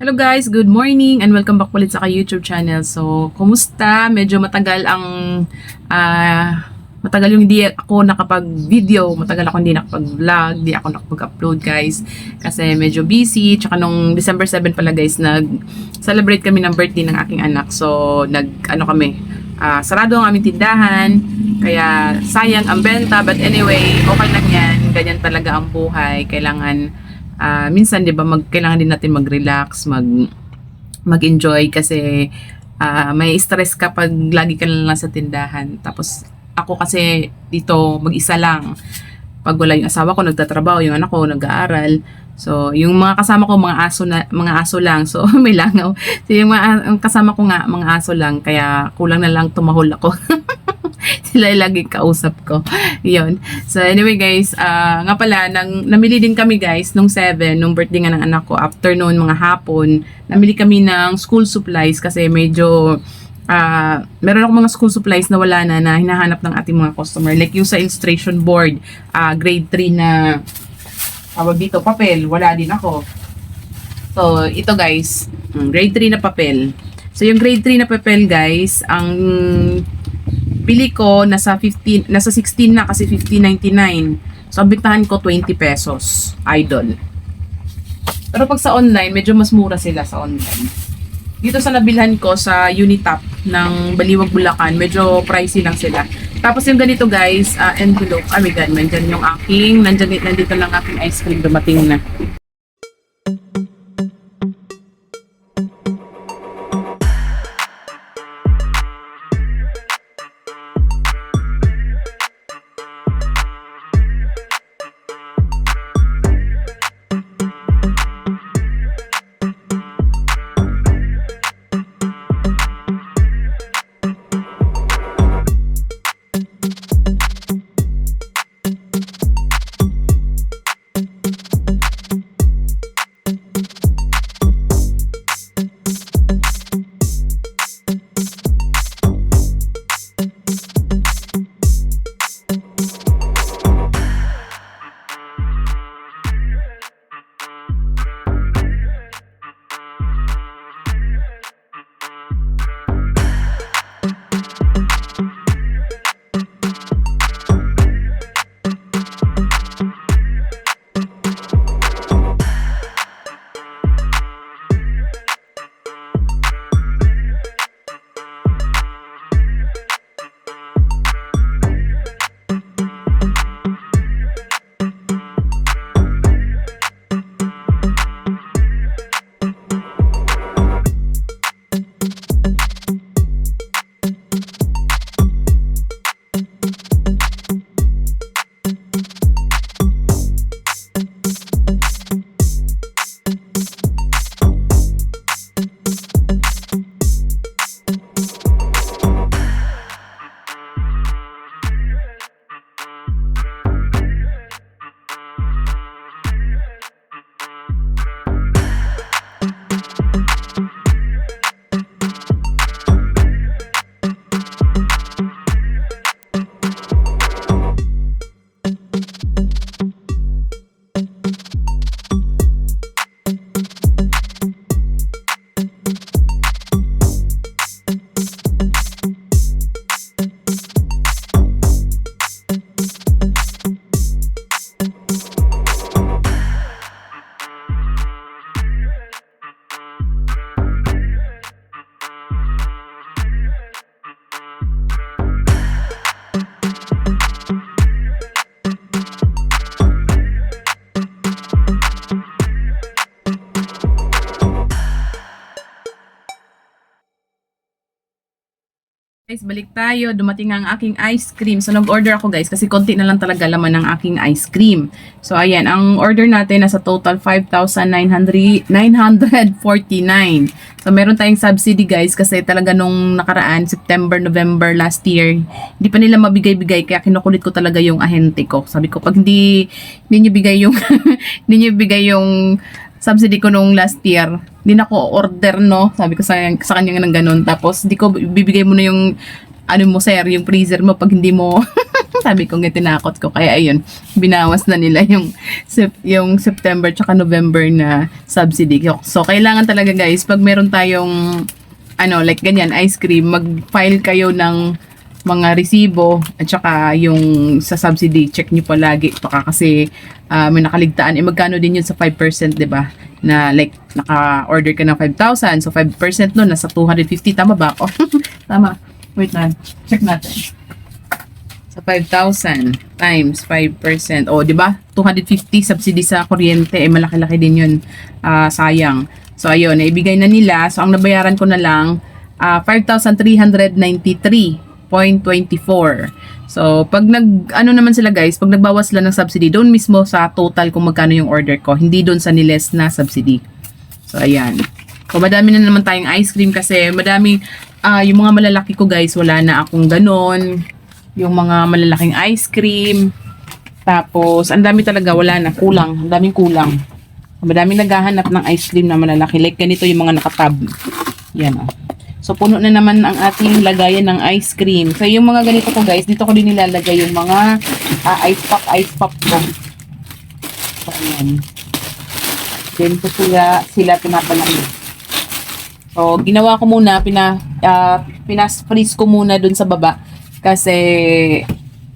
Hello guys, good morning and welcome back ulit sa aking YouTube channel. So, kumusta? Medyo matagal ang ah, matagal yung hindi ako nakapag-video, matagal ako hindi nakapag-vlog, hindi ako nakapag-upload guys kasi medyo busy. Tsaka nung December 7 pala guys, nag-celebrate kami ng birthday ng aking anak. So, nag ano kami, ah, sarado ang aming tindahan. Kaya sayang ang benta but anyway, okay lang yan. Ganyan talaga ang buhay. Kailangan ah, minsan 'di ba mag kailangan din natin mag-relax, mag mag-enjoy kasi ah, may stress kapag lagi ka lang sa tindahan. Tapos ako kasi dito mag-isa lang. Pag wala yung asawa ko nagtatrabaho, yung anak ko nag-aaral. So, yung mga kasama ko mga aso na mga aso lang. So, may langaw. So, yung mga kasama ko nga mga aso lang kaya kulang na lang tumahol ako. Sila laging kausap ko. Yun. So, anyway guys, ah, nga pala, nang, namili din kami guys nung 7, nung birthday nga ng anak ko, afternoon, mga hapon, namili kami ng school supplies kasi medyo, ah, meron ako mga school supplies na wala na na hinahanap ng ating mga customer. Like yung sa illustration board, ah, grade 3 na, tawag dito, papel, wala din ako. So, ito guys, mm, grade 3 na papel. So, yung grade 3 na papel guys, ang bili ko nasa 15 nasa 16 na kasi 15.99. So ang bintahan ko 20 pesos, idol. Pero pag sa online, medyo mas mura sila sa online. Dito sa nabilhan ko sa Unitap ng Baliwag Bulacan, medyo pricey lang sila. Tapos yung ganito guys, uh, envelope, ah my god, nandyan yung aking, nandyan, nandito lang aking ice cream, dumating na. Guys, balik tayo. Dumating ang aking ice cream. So, nag-order ako guys kasi konti na lang talaga laman ng aking ice cream. So, ayan. Ang order natin nasa total 5,949. So, meron tayong subsidy guys kasi talaga nung nakaraan, September, November last year, hindi pa nila mabigay-bigay kaya kinukulit ko talaga yung ahente ko. Sabi ko, pag hindi, hindi nyo bigay yung, hindi nyo bigay yung subsidy ko nung last year. Hindi na ako order, no? Sabi ko sa, sa kanya ng ganun. Tapos, di ko bibigay mo na yung, ano mo, sir, yung freezer mo pag hindi mo, Sabi ko nga tinakot ko. Kaya ayun, binawas na nila yung, yung September tsaka November na subsidy. So, kailangan talaga guys, pag meron tayong ano, like ganyan, ice cream, mag-file kayo ng mga resibo at saka yung sa subsidy check nyo palagi baka kasi uh, may nakaligtaan. Eh magkano din yun sa 5% di ba? Na like naka-order ka ng 5,000 so 5% nun nasa 250 tama ba ako? tama. Wait na. Check natin. Sa 5,000 times 5% o oh, di ba? 250 subsidy sa kuryente. Eh malaki-laki din yun. Uh, sayang. So ayun. Eh, Naibigay na nila. So ang nabayaran ko na lang ah, uh, 5,393 0.24. So, pag nag, ano naman sila guys, pag nagbawas sila ng subsidy, doon mismo sa total kung magkano yung order ko, hindi doon sa niles na subsidy. So, ayan. So, madami na naman tayong ice cream kasi madami, uh, yung mga malalaki ko guys, wala na akong ganon. Yung mga malalaking ice cream. Tapos, ang dami talaga, wala na, kulang, ang daming kulang. Madaming naghahanap ng ice cream na malalaki. Like ganito yung mga nakatab. Yan. Oh. So, puno na naman ang ating lagayan ng ice cream. So, yung mga ganito ko guys, dito ko din nilalagay yung mga ah, ice pop, ice pop ko. So, ayan. Then ko sila, sila pinapalamig. So, ginawa ko muna, pina, ah, pinas-freeze ko muna dun sa baba. Kasi,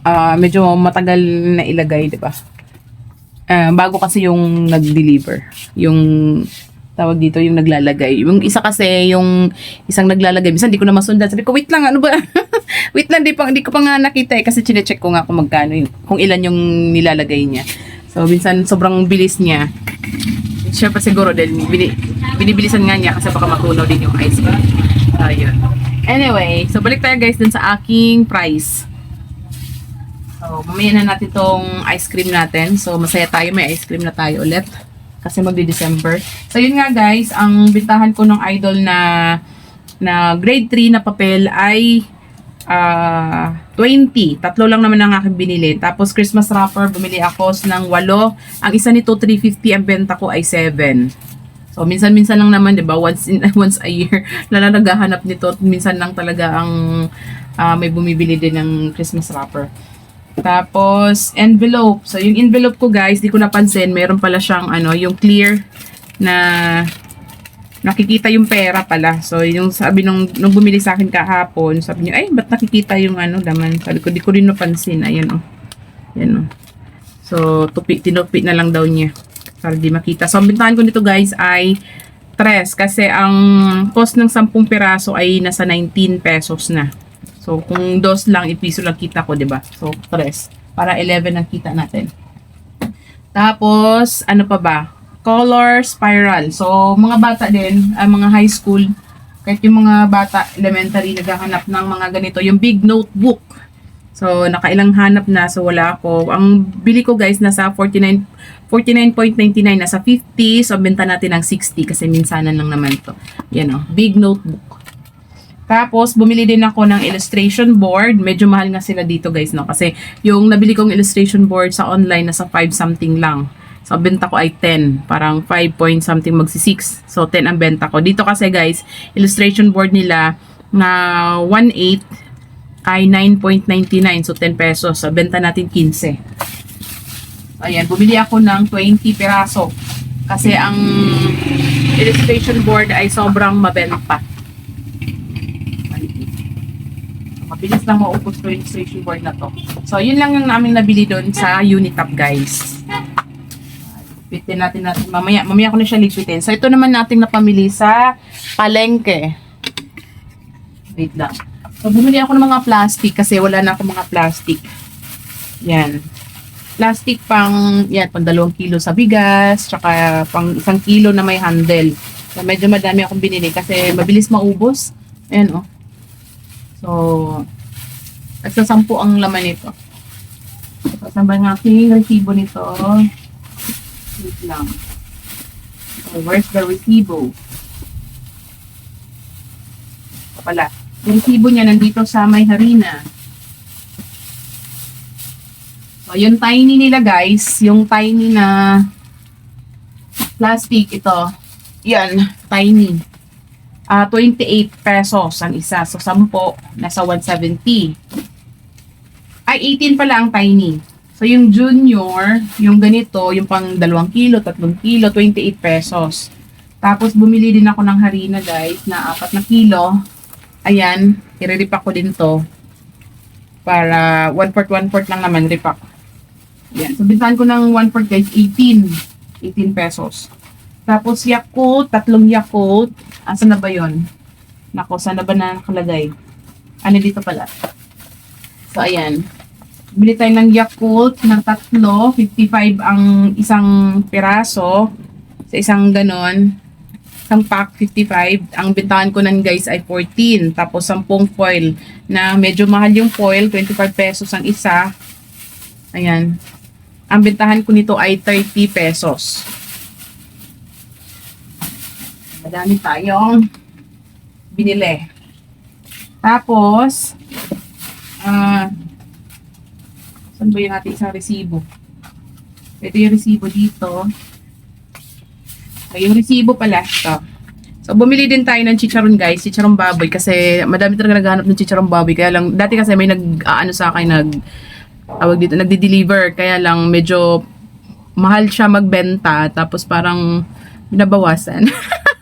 ah, medyo matagal na ilagay, di ba? Ah, bago kasi yung nag-deliver. Yung tawag dito yung naglalagay. Yung isa kasi yung isang naglalagay. Minsan di ko na masundan. Sabi ko, wait lang, ano ba? wait lang, di, pa, di ko pa nga nakita eh. Kasi chinecheck ko nga kung magkano yung, kung ilan yung nilalagay niya. So, minsan sobrang bilis niya. Siyempre siguro dahil bini, binibilisan nga niya kasi baka matunaw din yung ice cream. Ayun. Anyway, so balik tayo guys dun sa aking price. So, mamaya na natin tong ice cream natin. So, masaya tayo. May ice cream na tayo ulit. Kasi magdi-December. So, yun nga guys. Ang bintahan ko ng idol na na grade 3 na papel ay ah 20. Tatlo lang naman ang aking binili. Tapos, Christmas wrapper, bumili ako ng 8. Ang isa nito, 350. Ang benta ko ay 7. So, minsan-minsan lang naman, di ba? Once, in, once a year. Lala naghahanap nito. Minsan lang talaga ang ah, may bumibili din ng Christmas wrapper. Tapos, envelope. So, yung envelope ko, guys, di ko napansin. Meron pala siyang, ano, yung clear na nakikita yung pera pala. So, yung sabi nung, nung bumili sa akin kahapon, sabi niya, ay, ba't nakikita yung ano, daman? Sabi ko, di ko rin napansin. Ayan, oh. Ayan, oh. So, tupi, tinupi na lang daw niya. Para di makita. So, ang bintahan ko nito, guys, ay 3. Kasi ang cost ng 10 piraso ay nasa 19 pesos na. So, kung dos lang, ipiso lang kita ko, di ba? So, 3. Para 11 ang kita natin. Tapos, ano pa ba? Color spiral. So, mga bata din, ah, mga high school, kahit yung mga bata, elementary, naghahanap ng mga ganito, yung big notebook. So, nakailang hanap na, so wala ako. Ang bili ko guys, nasa 49, 49.99, nasa 50, so benta natin ng 60 kasi minsanan lang naman to. Yan o, big notebook. Tapos, bumili din ako ng illustration board. Medyo mahal nga sila dito guys, no? Kasi yung nabili kong illustration board sa online, nasa 5 something lang. So, benta ko ay 10. Parang 5 point something magsi 6. So, 10 ang benta ko. Dito kasi guys, illustration board nila na 1.8 ay 9.99. So, 10 pesos. So, benta natin 15. Ayan, bumili ako ng 20 piraso. Kasi ang illustration board ay sobrang mabenta. Mabilis lang maubos ko yung illustration board na to. So, yun lang yung namin nabili doon sa Unitap, guys. Lipitin natin natin. Mamaya, mamaya ko na siya lipitin. So, ito naman nating napamili sa palengke. Wait lang. So, bumili ako ng mga plastic kasi wala na ako mga plastic. Yan. Plastic pang, yan, pang dalawang kilo sa bigas, tsaka pang isang kilo na may handle. So, medyo madami akong binili kasi mabilis maubos. Ayan, oh. So, nagsasampu ang laman nito. Kasama ang aking resibo nito. Wait lang. So, where's the resibo? Ito pala. Yung resibo niya nandito sa may harina. So, yung tiny nila guys, yung tiny na plastic ito. Yan, tiny. Ah, 28 pesos ang isa. So, 10, nasa 170. ay 18 pala ang tiny. So, yung junior, yung ganito, yung pang 2 kilo, 3 kilo, 28 pesos. Tapos, bumili din ako ng harina, guys, na 4 na kilo. Ayan, i-repack ko din to. Para 1 port, 1 port lang naman, repack. Ayan, so bintahan ko ng 1 port, guys, 18. 18 pesos. Tapos, Yakult, tatlong Yakult. Asa na ba yon? Nako, saan na ba na nakalagay? Ano dito pala? So, ayan. Bili tayo ng Yakult ng tatlo. 55 ang isang piraso. Sa isang ganon. Isang pack, 55. Ang bintahan ko nan guys ay 14. Tapos 10 foil na medyo mahal yung foil. 25 pesos ang isa. Ayan. Ang bintahan ko nito ay 30 pesos. Madami tayong binili. Tapos, ah, saan ba yung ating isang resibo? Ito yung resibo dito. So, yung resibo pala, ito. So, bumili din tayo ng chicharon guys, chicharon baboy kasi madami talaga naghahanap ng chicharon baboy. Kaya lang, dati kasi may nag, ano sa akin, nag, tawag dito, nagdi-deliver. Kaya lang, medyo mahal siya magbenta. Tapos parang binabawasan.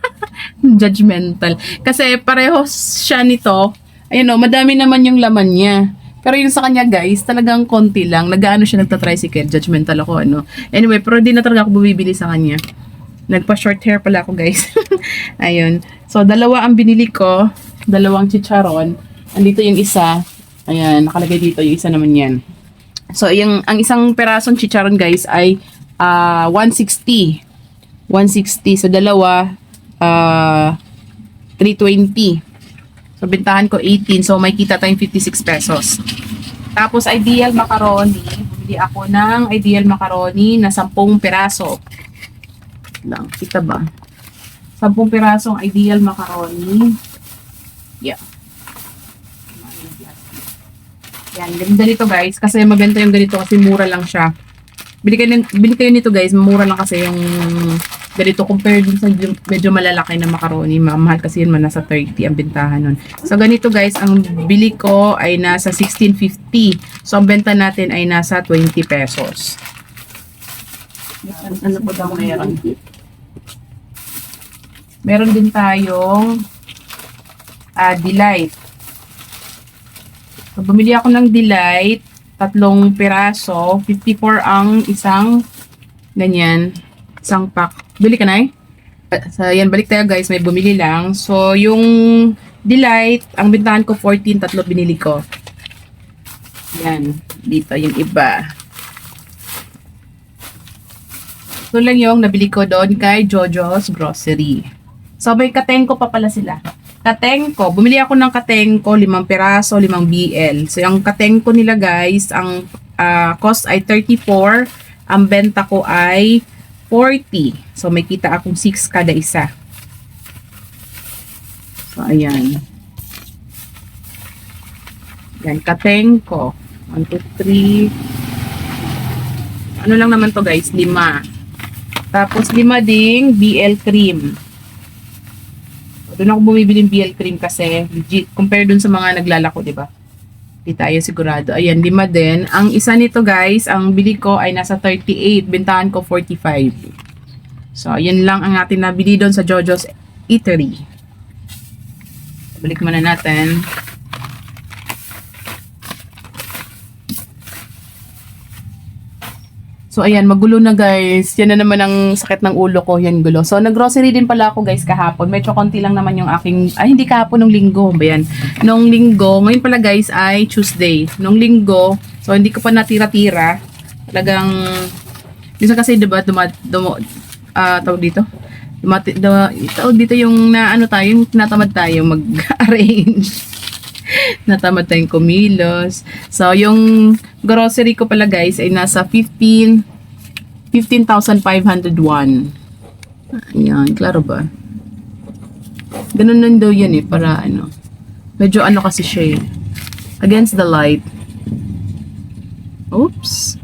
Judgmental. Kasi pareho siya nito. Ayun o, madami naman yung laman niya. Pero yung sa kanya guys, talagang konti lang. Nag-ano siya, nagta-tricycle. Judgmental ako, ano. Anyway, pero di na talaga ako bumibili sa kanya. Nagpa-short hair pala ako guys. Ayun. So, dalawa ang binili ko. Dalawang chicharon. Andito yung isa. Ayan, nakalagay dito yung isa naman yan. So, yung, ang isang perasong chicharon guys ay ah 160. 160. So, dalawa, ah 320. So, bintahan ko 18. So, may kita tayong 56 pesos. Tapos, ideal macaroni. Bumili ako ng ideal macaroni na 10 piraso. Lang, kita ba? 10 pirasong ideal macaroni. Yeah. Yan, ganda nito guys. Kasi maganda yung ganito kasi mura lang siya. Bili kayo, bili kayo nito guys, mura lang kasi yung ganito compared dun sa medyo malalaki na macaroni. Ma- Mahal kasi yun man, nasa 30 ang bintahan nun. So ganito guys, ang bili ko ay nasa 16.50. So ang benta natin ay nasa 20 pesos. Ano, po daw meron? Meron din tayong ah, delight. So, bumili ako ng delight, tatlong piraso, 54 ang isang ganyan, isang pack. Bili ka na? So, yan, balik tayo guys, may bumili lang. So, yung delight, ang bintahan ko 14, tatlo binili ko. Yan, dito yung iba. Ito lang yung nabili ko doon kay Jojo's Grocery. So, may katengko pa pala sila. Katengko, bumili ako ng katengko, limang piraso, limang BL. So, yung katengko nila guys, ang ah, cost ay 34. Ang benta ko ay 40. So, may kita akong 6 kada isa. So, ayan. Yan, katengko. 1, 2, 3. Ano lang naman to guys, lima. Tapos, lima ding BL cream. Doon ako bumibili ng BL cream kasi legit compare dun sa mga naglalako, 'di ba? Di tayo sigurado. Ayan, lima din. Ang isa nito, guys, ang bili ko ay nasa 38, bintahan ko 45. So, yun lang ang ating nabili doon sa Jojo's Eatery. Balik muna natin. So, ayan, magulo na guys. Yan na naman ang sakit ng ulo ko. Yan, gulo. So, nag-grocery din pala ako guys kahapon. Medyo konti lang naman yung aking, ay hindi kahapon, nung linggo. Ba yan? Nung linggo, ngayon pala guys ay Tuesday. Nung linggo, so hindi ko pa natira-tira. Talagang, minsan kasi diba, duma, duma, ah, tawag dito? Dumati, duma, tawag dito yung na ano tayo, yung natamad tayo mag-arrange. natamad tayong kumilos. So, yung grocery ko pala guys ay nasa 15 15,501. Ayan, klaro ba? Ganun nun daw yan eh, para ano. Medyo ano kasi siya eh. Against the light. Oops.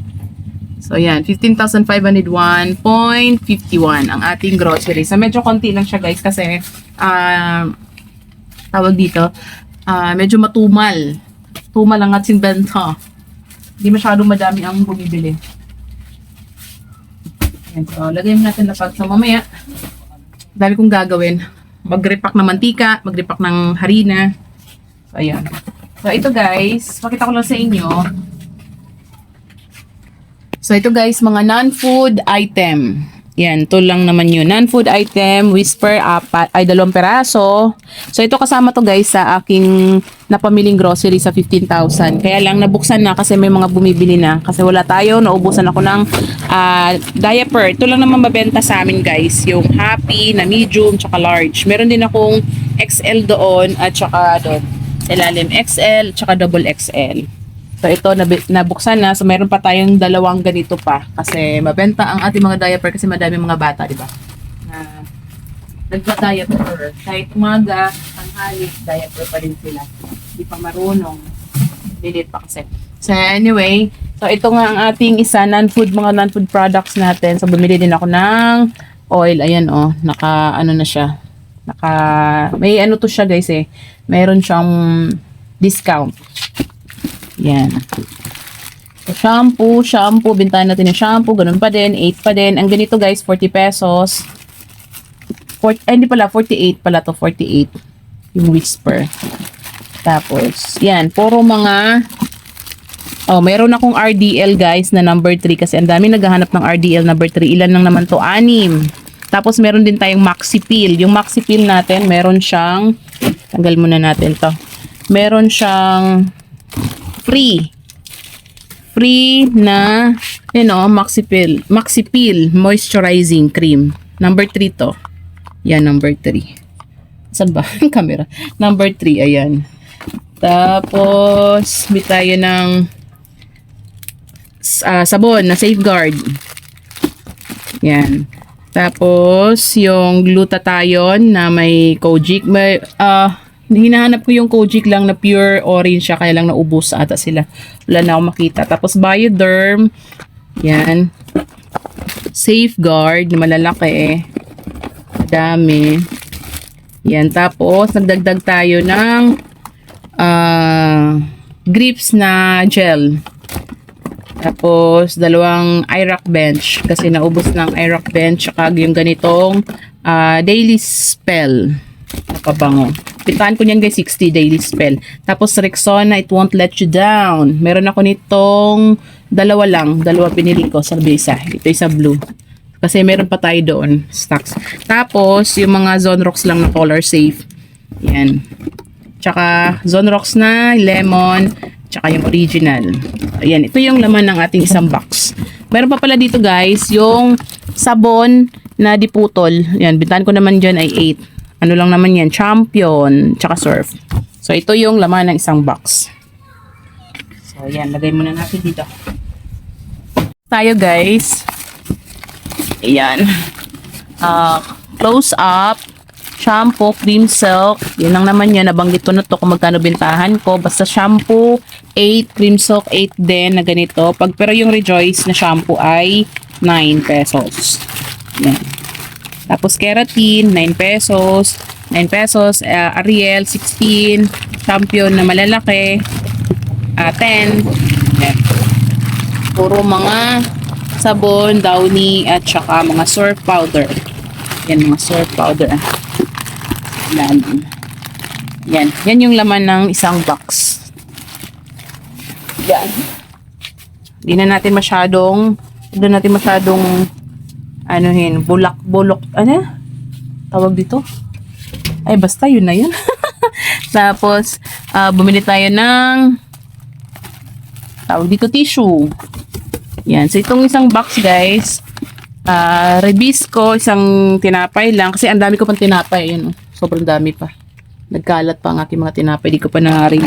So, ayan. 15,501.51 ang ating grocery. So, medyo konti lang siya guys kasi ah tawag dito, ah medyo matumal. Tumal ang ating benta. Hindi masyadong madami ang bumibili. Yan, so, lagay mo natin na pag so mamaya. Dami kong gagawin. Mag-repack ng mantika, mag-repack ng harina. So, ayan. So, ito guys, pakita ko lang sa inyo. So, ito guys, mga non-food item. Yan, to lang naman yun. Non-food item, whisper, apat, ay dalawang peraso. So, ito kasama to guys sa aking napamiling grocery sa 15,000. Kaya lang nabuksan na kasi may mga bumibili na. Kasi wala tayo, naubusan ako ng ah, diaper. Ito lang naman mabenta sa amin guys. Yung happy na medium, tsaka large. Meron din akong XL doon at tsaka doon. Ilalim XL, tsaka double XL. So ito nabuksan na so meron pa tayong dalawang ganito pa kasi mabenta ang ating mga diaper kasi madami mga bata, di ba? Na nagpa-diaper kahit umaga, tanghali, diaper pa rin sila. Hindi pa marunong. Lilit pa kasi. So anyway, so ito nga ang ating isa non-food mga non-food products natin. So bumili din ako ng oil. Ayan oh, naka ano na siya. Naka may ano to siya guys eh. Meron siyang discount. Yan. So, shampoo, shampoo, bintahan natin yung shampoo, ganun pa din, 8 pa din. Ang ganito guys, 40 pesos. 40, eh, hindi pala, 48 pala to, 48. Yung whisper. Tapos, yan, puro mga, oh, meron akong RDL guys na number 3 kasi ang dami naghahanap ng RDL number 3. Ilan lang naman to? Anim. Tapos, meron din tayong Maxi Peel. Yung Maxi Peel natin, meron siyang, tanggal muna natin to. Meron siyang free. Free na, you know, Maxi Peel, Maxi Peel Moisturizing Cream. Number 3 to. Yan, number 3. Saan ba? Camera. Number 3, ayan. Tapos, may tayo ng ah, sabon na safeguard. Yan. Tapos, yung glutathione na may kojic. May, ah, hinahanap ko yung kojic lang na pure orange siya, kaya lang naubos ata sila. Wala na ako makita. Tapos, bioderm. Yan. Safeguard malalaki. Dami. Yan. Tapos, nagdagdag tayo ng ah, grips na gel. Tapos, dalawang IROC bench. Kasi naubos ng IROC bench. Saka yung ganitong ah, daily spell. Nakabango. Pitaan ko niyan guys, 60 daily spell. Tapos, Rexona, it won't let you down. Meron ako nitong dalawa lang. Dalawa pinili ko sa bisa. Ito isa blue. Kasi meron pa tayo doon, stocks. Tapos, yung mga Zonrox lang na color safe. Yan. Tsaka, Zonrox na, lemon, tsaka yung original. Ayan, ito yung laman ng ating isang box. Meron pa pala dito guys, yung sabon na diputol. Yan, bintahan ko naman dyan ay 8. Ano lang naman yan, champion, tsaka surf. So, ito yung laman ng isang box. So, yan, lagay muna natin dito. Tayo guys. Ayan. Ah, close up shampoo, cream silk. Yun lang naman yan. Nabanggit ko na to kung magkano bintahan ko. Basta shampoo, 8. Cream silk, 8 din na ganito. Pag, pero yung Rejoice na shampoo ay 9 pesos. Yan. Tapos keratin, 9 pesos. 9 pesos. Uh, Ariel, 16. Champion na malalaki, uh, 10. Yan. Puro mga sabon, downy, at saka mga surf powder. Yan, mga surf powder. Yan. Yan. Yan yung laman ng isang box. Yan. Hindi na natin masyadong, na natin masyadong, anuhin, bulak, bulok, ano? Tawag dito? Ay, basta yun na yun. Tapos, ah, bumili tayo ng, tawag dito, tissue. Yan. So, itong isang box, guys, ah Rebisco, isang tinapay lang. Kasi ang dami ko pang tinapay. Yun, oh. sobrang dami pa. Nagkalat pa ang aking mga tinapay. Di ko pa nangaring.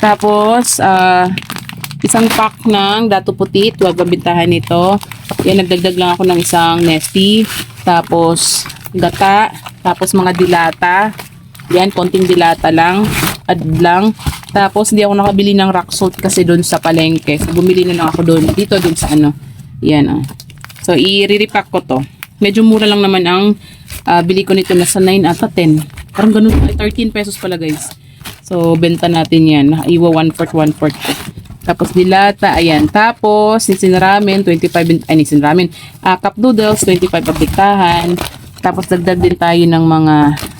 Tapos, ah isang pack ng dato puti. Huwag mabintahan nito. Yan, nagdagdag lang ako ng isang nesty. Tapos, gata. Tapos, mga dilata. Yan, konting dilata lang. Ad lang. Tapos, hindi ako nakabili ng rock salt kasi doon sa palengke. So, bumili na lang ako doon. Dito, doon sa ano. Yan, ah. So, i-repack ko to. Medyo mura lang naman ang ah, bili ko nito. Nasa 9 ata 10. Parang ganun. Ay, 13 pesos pala guys. So, benta natin yan. Iwa 1 fourth, 1 fourth. Tapos dilata, ayan. Tapos, nisin ramen, 25, bin- ay nisin ramen. Ah, cup noodles, 25 pabrikahan. Tapos dagdag din tayo ng mga,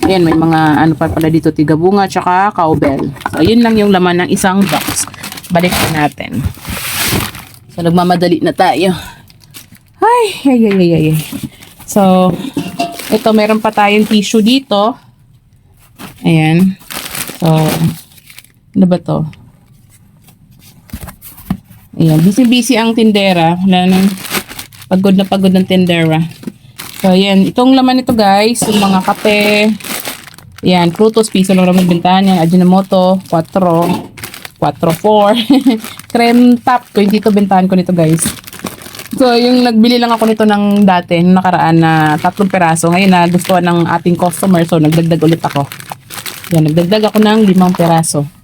ayan, may mga ano pa pala dito, tigabunga, tsaka cowbell. So, yun lang yung laman ng isang box. Balik na natin. So, nagmamadali na tayo. Ay, ay, ay, ay, ay. So, ito, meron pa tayong tissue dito. Ayan. So, ano ba to? Ayan, busy-busy ang tindera. Wala nang pagod na pagod ng tindera. So, ayan. Itong laman nito, guys, yung mga kape. Ayan, frutos, piso lang naman bintahan yan. Ajinomoto, 4. 4, 4. Creme top, 22 bintahan ko nito, guys. So, yung nagbili lang ako nito ng dati, nung nakaraan na tatlong peraso. Ngayon na gustuhan ng ating customer, so nagdagdag ulit ako. Yan, nagdagdag ako ng limang peraso.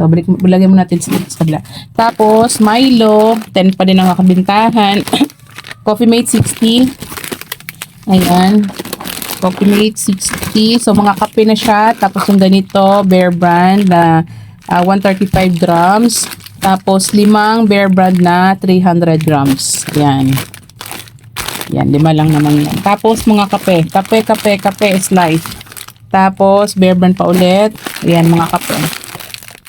So, balik, lagyan mo natin sa, kabila. Tapos, Milo, 10 pa din ang kakabintahan. Coffee Mate 60. Ayan. Coffee Mate 60. So, mga kape na siya. Tapos, yung ganito, Bear Brand na ah, 135 grams. Tapos, limang Bear Brand na 300 grams. Yan. Yan, lima lang naman yan. Tapos, mga kape. Kape, kape, kape, slice. Tapos, Bear Brand pa ulit. Yan, mga kape.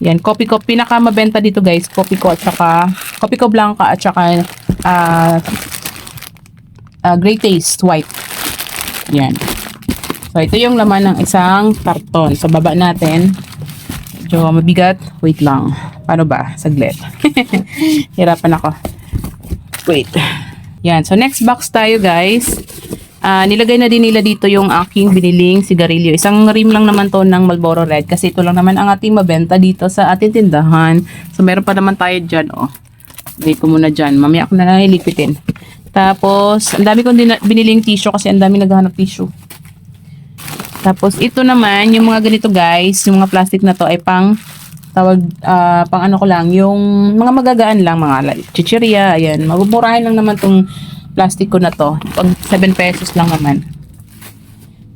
Yan, Kopi Ko. Pinaka mabenta dito guys, Kopi Ko at saka, Kopi Ko Blanca at saka, ah, ah, Great Taste White. Yan. So, ito yung laman ng isang karton. So, baba natin. Medyo mabigat. Wait lang. Paano ba? Saglit. Hirapan ako. Wait. Yan. So, next box tayo, guys. Ah, nilagay na din nila dito yung aking biniling sigarilyo. Isang rim lang naman to ng Marlboro Red kasi ito lang naman ang ating mabenta dito sa ating tindahan. So, meron pa naman tayo dyan, oh. Wait ko muna dyan. Mamaya ako na lang ilipitin. Tapos, ang dami kong biniling tissue kasi ang dami naghahanap tissue. Tapos, ito naman, yung mga ganito guys, yung mga plastic na to ay pang tawag, ah, pang ano ko lang, yung mga magagaan lang, mga like, chichirya, ayan. Mabuburahin lang naman tong plastic ko na to. Pag 7 pesos lang naman.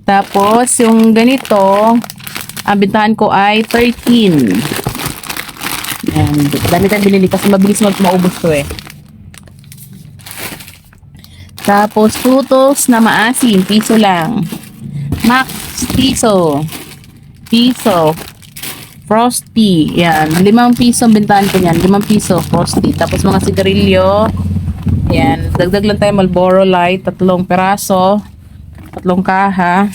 Tapos, yung ganito, ang bintahan ko ay 13. Ayan, dami tayong binili kasi mabilis mag maubos to eh. Tapos, frutos na maasim, piso lang. Max, piso. Piso. Frosty. Yan. Limang piso ang bintahan ko yan. Limang piso, Frosty. Tapos mga sigarilyo. Yan. Dagdag lang tayo Marlboro Light. Tatlong peraso. Tatlong kaha.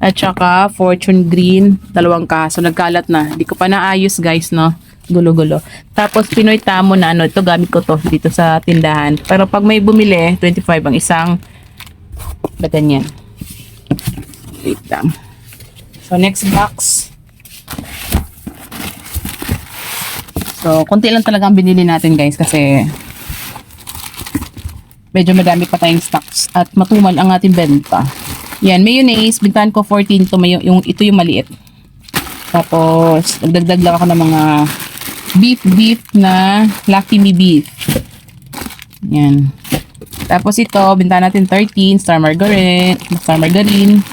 At saka Fortune Green. Dalawang kaha. So nagkalat na. Hindi ko pa naayos guys, no? Gulo-gulo. Tapos Pinoy Tamo na ano. Ito gamit ko to dito sa tindahan. Pero pag may bumili, 25 ang isang ba ganyan. Wait lang. So next box. So, konti lang talaga ang binili natin guys kasi medyo madami pa tayong stocks at matumal ang ating benta. Yan, mayonnaise, bintahan ko 14 to, may, yung, ito yung maliit. Tapos, nagdagdag lang ako ng mga beef beef na Lucky Me Beef. Yan. Tapos ito, bintahan natin 13, Star Margarine, Star Margarine.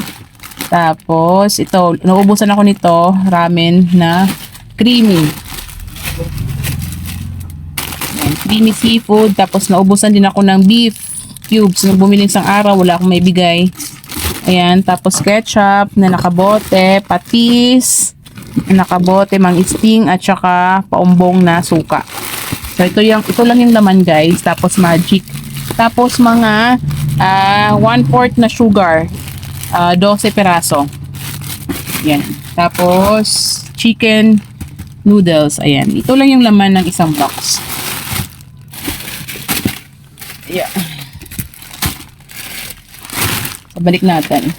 Tapos, ito, nauubusan ako nito, ramen na creamy. Ayan, creamy seafood. Tapos naubusan din ako ng beef cubes. Nung bumili isang araw, wala akong may bigay. Ayan, tapos ketchup na nakabote, patis na nakabote, mang sting at saka paumbong na suka. So ito yung ito lang yung laman guys, tapos magic. Tapos mga ah 1/4 na sugar, ah 12 peraso. Yan. Tapos chicken noodles, ayan. Ito lang yung laman ng isang box. Yeah. So, balik natin.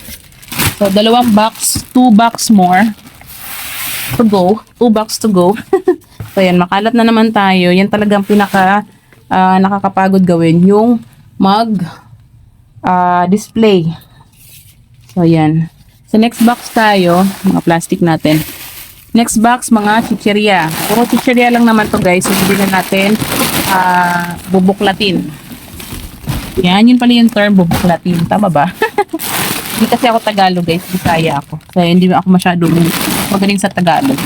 So, dalawang box, two box more to go. Two box to go. so, yan, makalat na naman tayo. Yan talagang pinaka ah, nakakapagod gawin. Yung mag ah, display. So, yan. Sa next box tayo, mga plastic natin. Next box, mga chichirya. Puro chichirya lang naman to guys. So, hindi na natin ah, bubuklatin. Yan, yun pala yung term, bubuklatin. Tama ba? hindi kasi ako Tagalog guys, Bisaya ako. Kaya hindi ako masyadong magaling sa Tagalog.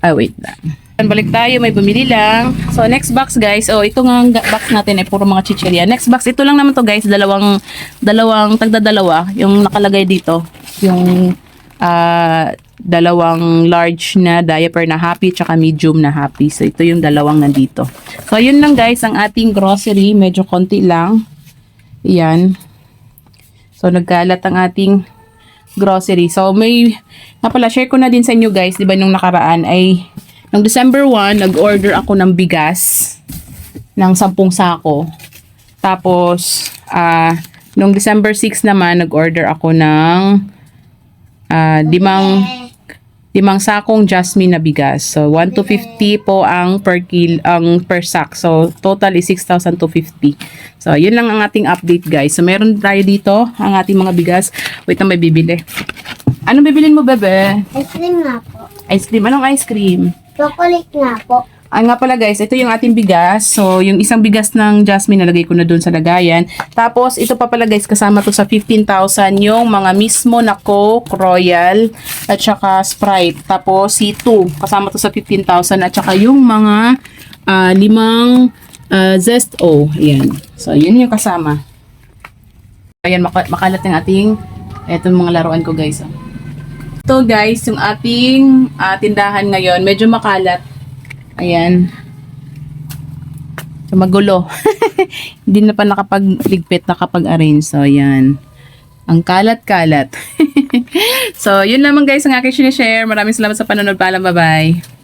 Ah, wait lang. Balik tayo, may bumili lang. So, next box guys. Oh, ito nga ang box natin ay puro mga chicheria. Next box, ito lang naman to guys. Dalawang, dalawang, tagdadalawa. Yung nakalagay dito. Yung, ah, dalawang large na diaper na happy tsaka medium na happy. So, ito yung dalawang nandito. So, yun lang guys, ang ating grocery. Medyo konti lang. Yan. So, nagkalat ang ating grocery. So, may, nga pala, share ko na din sa inyo guys, di ba nung nakaraan ay, nung December 1, nag-order ako ng bigas ng 10 sako. Tapos, ah, nung December 6 naman, nag-order ako ng ah, limang, limang sakong jasmine na bigas. So, 1 to 50 po ang per kil, ang per sack. So, total is 6,250. So, yun lang ang ating update, guys. So, meron tayo dito ang ating mga bigas. Wait na may bibili. Anong bibilin mo, bebe? Ice cream nga po. Ice cream. Anong ice cream? Chocolate nga po. Ah, nga pala guys, ito yung ating bigas. So, yung isang bigas ng Jasmine, nalagay ko na doon sa lagayan. Tapos, ito pa pala guys, kasama to sa 15,000 yung mga mismo na Coke, Royal, at saka Sprite. Tapos, C2, kasama to sa 15,000. At saka yung mga ah, limang ah, Zest O. Ayan. So, yun yung kasama. Ayan, maka- makalat yung ating, etong mga laruan ko guys. oh. Ito guys, yung ating ah, tindahan ngayon, medyo makalat. Ayan. So, magulo. Hindi na pa nakapagligpit, nakapag-arrange. So, ayan. Ang kalat-kalat. so, yun lamang guys ang aking sinishare. Maraming salamat sa panonood. Paalam, bye-bye.